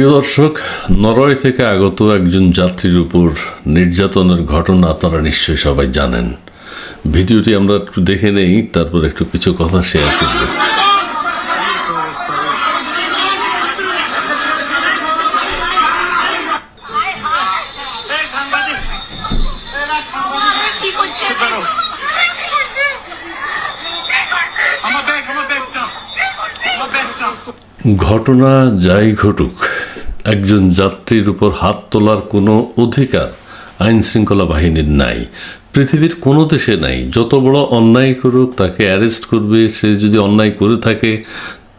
প্রিয় দর্শক নরওয়ে থেকে আগত একজন যাত্রীর উপর নির্যাতনের ঘটনা আপনারা নিশ্চয়ই সবাই জানেন। ভিডিওটি আমরা একটু দেখে নেই তারপর একটু কিছু কথা শেয়ার করব। ঘটনা যাই ঘটুক একজন যাত্রীর উপর হাত তোলার কোনো অধিকার আইন শৃঙ্খলা বাহিনীর নাই। পৃথিবীর কোনো দেশে নাই। যত বড় অন্যায় করুক, তাকে অ্যারেস্ট করবে। সে যদি অন্যায় করে থাকে,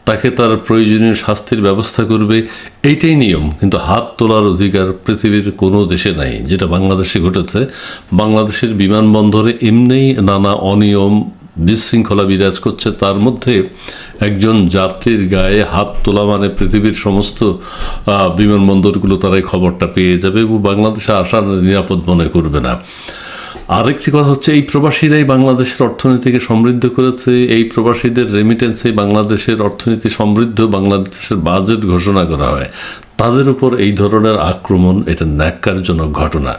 তাকে তার প্রয়োজনীয় শাস্তির ব্যবস্থা করবে। এইটাই নিয়ম। কিন্তু হাত তোলার অধিকার পৃথিবীর কোনো দেশে নাই, যেটা বাংলাদেশে ঘটেছে। বাংলাদেশের বিমানবন্দরে এমনিই নানা অনিয়ম বিশৃঙ্খলা বিরাজ করছে। তার মধ্যে একজন যাত্রীর গায়ে হাত তোলা মানে পৃথিবীর সমস্ত বিমানবন্দরগুলো তারা এই খবরটা পেয়ে যাবে এবং বাংলাদেশে আসা নিরাপদ মনে করবে না। আরেকটি কথা হচ্ছে, এই প্রবাসীরাই বাংলাদেশের অর্থনীতিকে সমৃদ্ধ করেছে। এই প্রবাসীদের রেমিটেন্সে বাংলাদেশের অর্থনীতি সমৃদ্ধ, বাংলাদেশের বাজেট ঘোষণা করা হয়। তাদের উপর এই ধরনের আক্রমণ, এটা ন্যাক্কারজনক ঘটনা।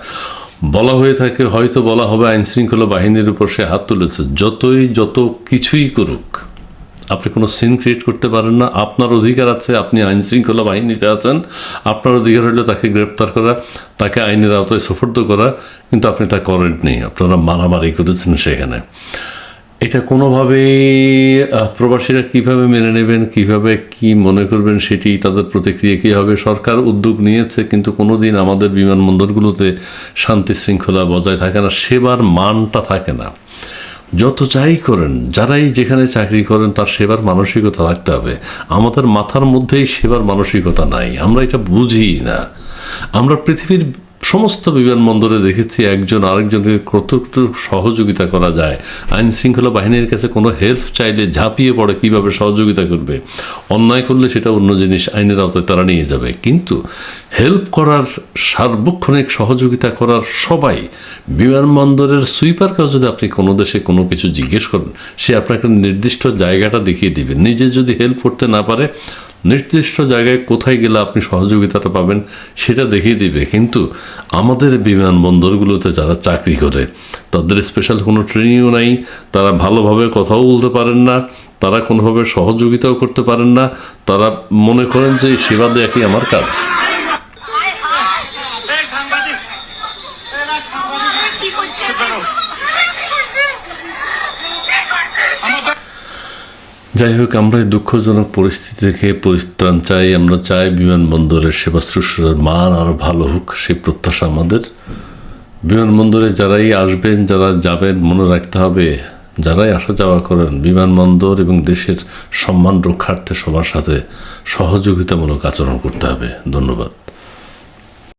বলা হয়ে থাকে, হয়তো বলা হবে আইন শৃঙ্খলা বাহিনীর উপর সে হাত তুলেছে। যতই যত কিছুই করুক, আপনি কোনো সিন ক্রিয়েট করতে পারেন না। আপনার অধিকার আছে, আপনি আইন শৃঙ্খলা বাহিনীতে আছেন। আপনার অধিকার হলে তাকে গ্রেপ্তার করা, তাকে আইনের আওতায় সফর্দ করা, কিন্তু আপনি তা করেননি। আপনারা মারামারি করেছেন সেখানে। এটা কোনোভাবেই প্রবাসীরা কীভাবে মেনে নেবেন, কীভাবে কি মনে করবেন সেটি তাদের প্রতিক্রিয়া কী হবে? সরকার উদ্যোগ নিয়েছে, কিন্তু কোনোদিন আমাদের বিমানবন্দরগুলোতে শান্তি শৃঙ্খলা বজায় থাকে না, সেবার মানটা থাকে না। যত যাই করেন, যারাই যেখানে চাকরি করেন, তার সেবার মানসিকতা রাখতে হবে। আমাদের মাথার মধ্যেই সেবার মানসিকতা নাই। আমরা এটা বুঝি না। আমরা পৃথিবীর সমস্ত বিমানবন্দরে দেখেছি একজন আরেকজনকে কতটুকু সহযোগিতা করা যায়। আইন শৃঙ্খলা বাহিনীর কাছে কোনো হেল্প চাইলে ঝাঁপিয়ে পড়ে কীভাবে সহযোগিতা করবে। অন্যায় করলে সেটা অন্য জিনিস আইনের আওতায় তারা নিয়ে যাবে। কিন্তু হেল্প করার সার্বক্ষণিক সহযোগিতা করার সবাই বিমানবন্দরের সুইপার সুইপারকেও যদি আপনি কোনো দেশে কোনো কিছু জিজ্ঞেস করেন, সে আপনাকে নির্দিষ্ট জায়গাটা দেখিয়ে দিবে। নিজে যদি হেল্প করতে না পারে নির্দিষ্ট জায়গায় কোথায় গেলে আপনি সহযোগিতাটা পাবেন সেটা দেখিয়ে দিবে। কিন্তু আমাদের বিমানবন্দরগুলোতে যারা চাকরি করে তাদের স্পেশাল কোনো ট্রেনিংও নাই তারা ভালোভাবে কথাও বলতে পারেন না তারা কোনোভাবে সহযোগিতাও করতে পারেন না তারা মনে করেন যে এই সেবা দেওয়া আমার কাজ। এই সাংবাদিক যাই হোক আমরা এই দুঃখজনক পরিস্থিতি থেকে পরিত্রাণ চাই, আমরা চাই বিমানবন্দরের সেবা শুশ্রূষার মান আরও ভালো হোক, সেই প্রত্যাশা আমাদের। বিমানবন্দরে যারাই আসবেন, যারা যাবেন, মনে রাখতে হবে, যারাই আসা যাওয়া করেন, বিমানবন্দর এবং দেশের সম্মান রক্ষার্থে সবার সাথে সহযোগিতামূলক আচরণ করতে হবে। ধন্যবাদ।